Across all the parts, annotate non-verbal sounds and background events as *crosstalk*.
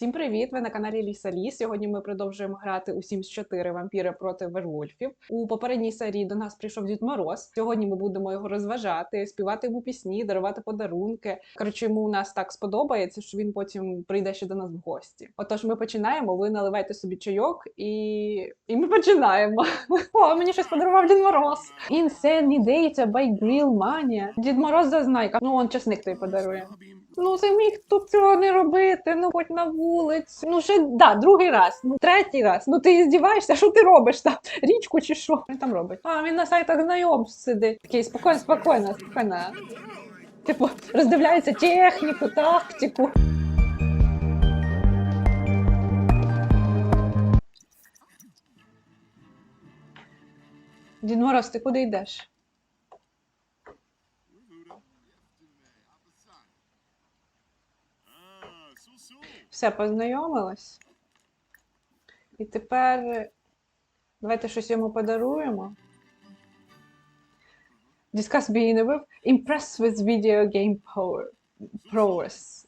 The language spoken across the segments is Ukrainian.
Всім привіт! Ви на каналі Ліса Ліс. Сьогодні ми продовжуємо грати у Sims 4 вампіри проти вервольфів. У попередній серії до нас прийшов Дід Мороз. Сьогодні ми будемо його розважати, співати йому пісні, дарувати подарунки. Коротше, йому у нас так сподобається, що він потім прийде ще до нас в гості. Отож, ми починаємо. Ви наливайте собі чайок і, і ми починаємо. *laughs* О, мені щось подарував Дід Мороз. Insane by Grill Mania. Дід Мороз зазнайка. Ну, он часник той подарує. Ну, ти міг тут цього не робити, ну хоч на вулиці. Ну, ще да, другий раз, ну третій раз. Ну ти здіваєшся, що ти робиш там? Річку чи що? Він там робить? А, він на сайтах знайомств сидить. Такий спокійно, спокійно, спокійно. Типу, роздивляється техніку, тактику. Дід Мороз, ти куди йдеш? Все, познайомилась. І тепер давайте щось йому подаруємо. Discuss being above. Impressed with video game power. Prowess.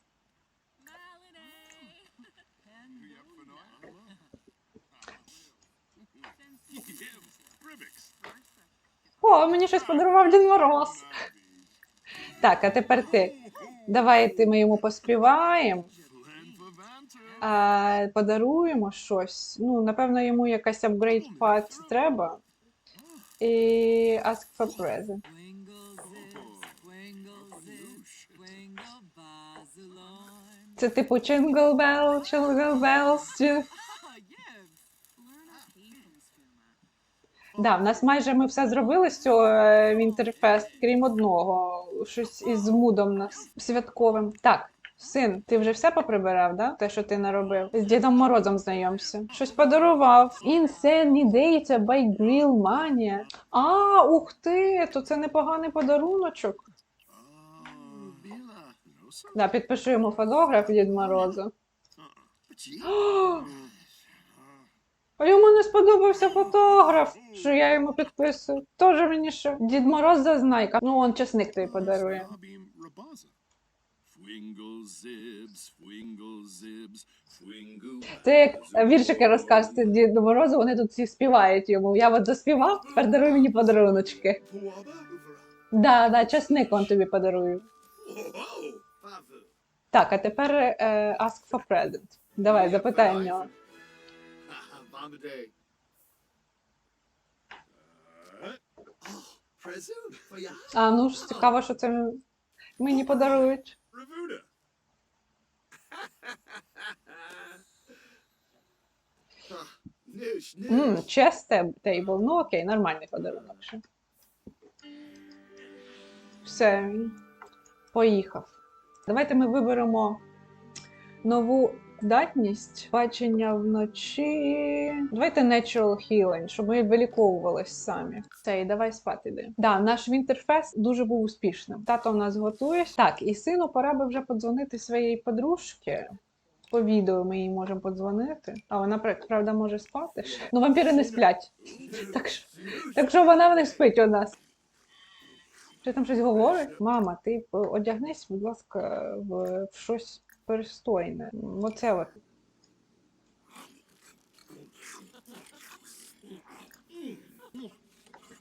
О, мені щось подарував Дід Мороз. Так, а тепер ти. Давайте ми йому поспіваємо. Подаруємо щось. Ну, напевно, йому якась апгрейд пад треба. І ask for present. Це типу Jingle Bell, Jingle Bells. Да, в нас майже ми все зробили з цього Winterfest, крім одного. Щось із мудом нас святковим. Так, син, ти вже все поприбирав, да? Те, що ти наробив. З Дідом Морозом знайомся. Щось подарував. Insane data by Grill Mania. А, ух ти! То це непоганий подаруночок. Да, підпишу йому фотограф Дід Морозу. *gasps* А йому не сподобався фотограф, що я йому підписую. Тоже мені що? Дід Мороз зазнайка. Ну, он часник той подарує. Це як віршики розкажете Діду Морозу, вони тут всі співають йому. Я от заспівав, тепер даруй мені подаруночки. Да, да, часник он тобі подарую. Так, а тепер е, ask for present. Давай, запитай в нього. А, ну ж цікаво, що це мені подарують. Ravuda. Mm, nish. table. Ну окей, нормальний подарунок. ще. Все, поїхав. Давайте ми виберемо нову здатність бачення вночі. Давайте Natural Healing, щоб ми виліковувались самі. І давай спати йди. Да, наш Winterfest дуже був успішним. Тато в нас готує. Так, і сину пора би вже подзвонити своїй подружці. По відео ми їй можемо подзвонити. А вона правда може спати. Ну, вампіри не сплять. Так що, так що вона не спить у нас. Що там щось говорить? Мама, ти е, одягнись, будь ласка, в, в щось пристойне. Оце от.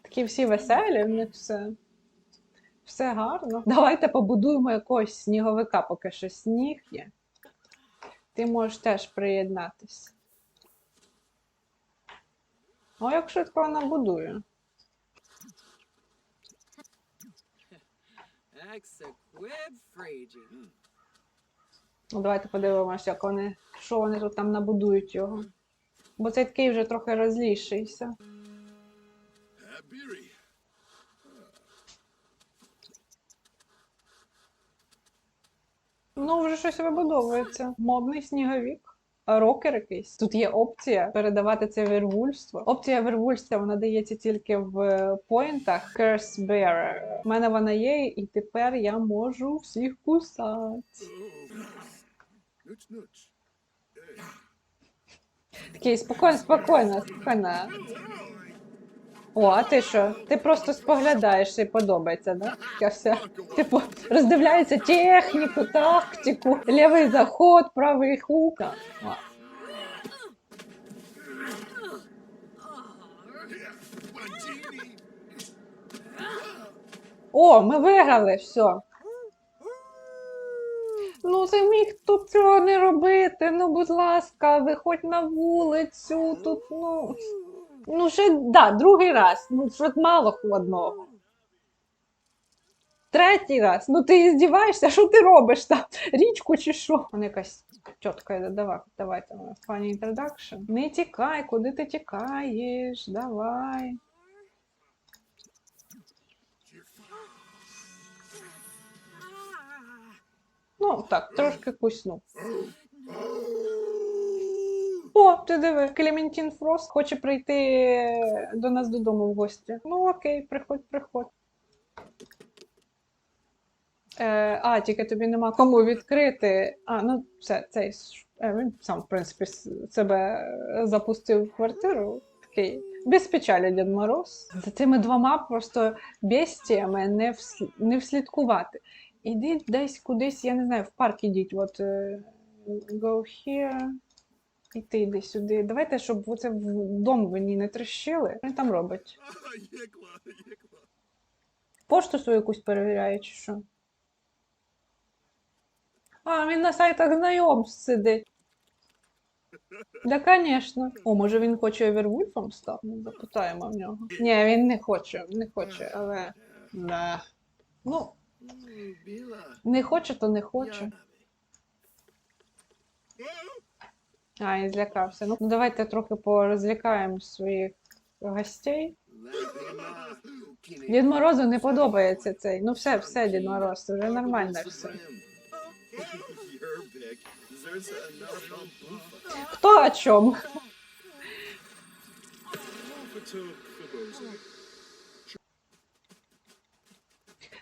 Такі всі веселі, в них все. Все гарно. Давайте побудуємо якогось сніговика, поки що сніг є. Ти можеш теж приєднатись. О, як швидко вона будує. Exequib Fragi. Ну, давайте подивимося, як вони, що вони тут там набудують його. Бо цей такий вже трохи розлішився. Ну, вже щось вибудовується. Модний сніговік. Рокер якийсь. Тут є опція передавати це вірвульство. Опція вірвульства вона дається тільки в поінтах Curse Bearer. У мене вона є, і тепер я можу всіх кусати. Такий спокійно, спокійно, спокійно. О, а ти що? Ти просто споглядаєш і подобається, да? Така вся. Типу, роздивляється техніку, тактику, лівий заход, правий хук. О, ми виграли, все. Ну, ти міг тут цього не робити. Ну, будь ласка, виходь на вулицю. Тут, ну. Ну, ще, да, другий раз. Ну, що мало одного. Третій раз. Ну ти здіваєшся, що ти робиш там? Річку чи що? Вона якась чітка йде, давай, давай там funny introduction. Не тікай, куди ти тікаєш? Давай. Ну, так, трошки куснув. О, ти диви, Клементін Фрост хоче прийти до нас додому в гості. Ну окей, приходь, приходь. Е, а, тільки тобі нема кому відкрити. А, ну все, цей е, він сам, в принципі, себе запустив в квартиру. Такий. Без печалі Дід Мороз. За цими двома просто бестіями не, вс... не вслідкувати. Ідіть десь кудись, я не знаю, в парк ідіть. От е, go here. І ти йди сюди. Давайте, щоб оце в дом мені не трощили. Що він там робить? *laughs* Пошту свою якусь перевіряє, чи що? А, він на сайтах знайомств сидить. *laughs* Да, звісно. О, може він хоче Овервульфом? Ну, Запитаємо в нього. Ні, він не хоче, не хоче, але. Да. Ну. Не хоче, то не хоче. А, і злякався. Ну, давайте трохи порозлякаємо своїх гостей. Дід Морозу не подобається цей. Ну все, все, Дід Мороз, вже нормально все. Хто о чому?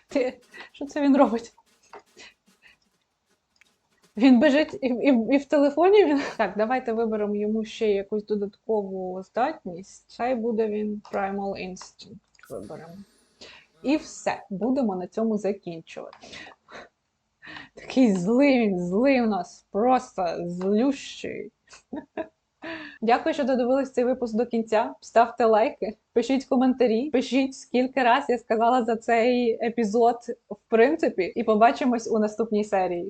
Ти, що це він робить? Він бежить і, і, і в телефоні він. Так, давайте виберемо йому ще якусь додаткову здатність. Хай буде він Primal Instinct. Виберемо. І все, будемо на цьому закінчувати. Такий злий він, злий у нас, просто злющий. Дякую, що додивились цей випуск до кінця. Ставте лайки, пишіть коментарі, пишіть скільки раз я сказала за цей епізод в принципі, і побачимось у наступній серії.